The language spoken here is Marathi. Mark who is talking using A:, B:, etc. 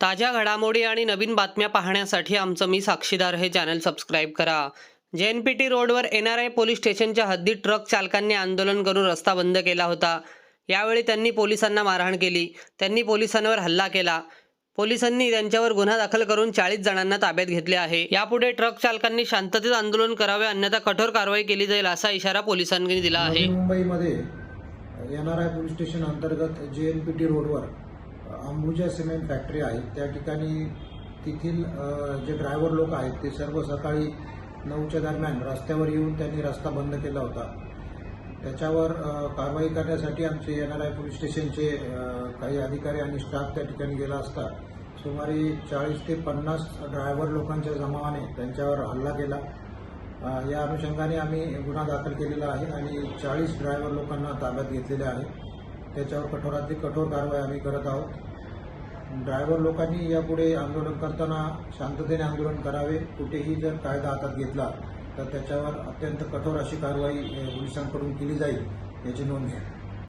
A: ताज्या घडामोडी आणि नवीन बातम्या पाहण्यासाठी आमचं मी साक्षीदार हे चॅनल सबस्क्राईब करा. जेएनपीटी रोडवर एन आर आय पोलीस स्टेशनच्या हद्दीत ट्रक चालकांनी आंदोलन करून रस्ता बंद केला होता. यावेळी त्यांनी पोलिसांना मारहाण केली. त्यांनी पोलिसांवर हल्ला केला. पोलिसांनी त्यांच्यावर गुन्हा दाखल करून चाळीस जणांना ताब्यात घेतले आहे. यापुढे ट्रक चालकांनी शांततेत आंदोलन करावे अन्यथा कठोर कारवाई केली जाईल असा इशारा पोलिसांनी दिला आहे.
B: मुंबईमध्ये N R I police station अंतर्गत जे एन पी टी रोडवर अंबुजा सिमेंट फॅक्टरी आहे. त्या ठिकाणी तेथील जे ड्रायव्हर लोक आहेत ते सर्व सकाळी नऊच्या दरम्यान रस्त्यावर येऊन त्यांनी रस्ता बंद केला होता. त्याच्यावर कारवाई करण्यासाठी आमचे एन आर आय पोलीस स्टेशनचे काही अधिकारी आणि स्टाफ त्या ठिकाणी गेला असता. सुमारे चाळीस ते पन्नास ड्रायव्हर लोकांच्या जमावाने त्यांच्यावर हल्ला केला. या अनुषंगाने आम्ही गुन्हा दाखल केलेला आहे आणि चाळीस ड्रायव्हर लोकांना ताब्यात घेतलेले आहे. त्याच्यावर कठोरातली कठोर कारवाई आम्ही करत आहोत. ड्रायव्हर लोकांनी यापुढे आंदोलन करताना शांततेने आंदोलन करावे कुठेही जर कायदा हातात घेतला तर त्याच्यावर अत्यंत कठोर अशी कारवाई पोलिसांकडून केली जाईल याची नोंद घ्या.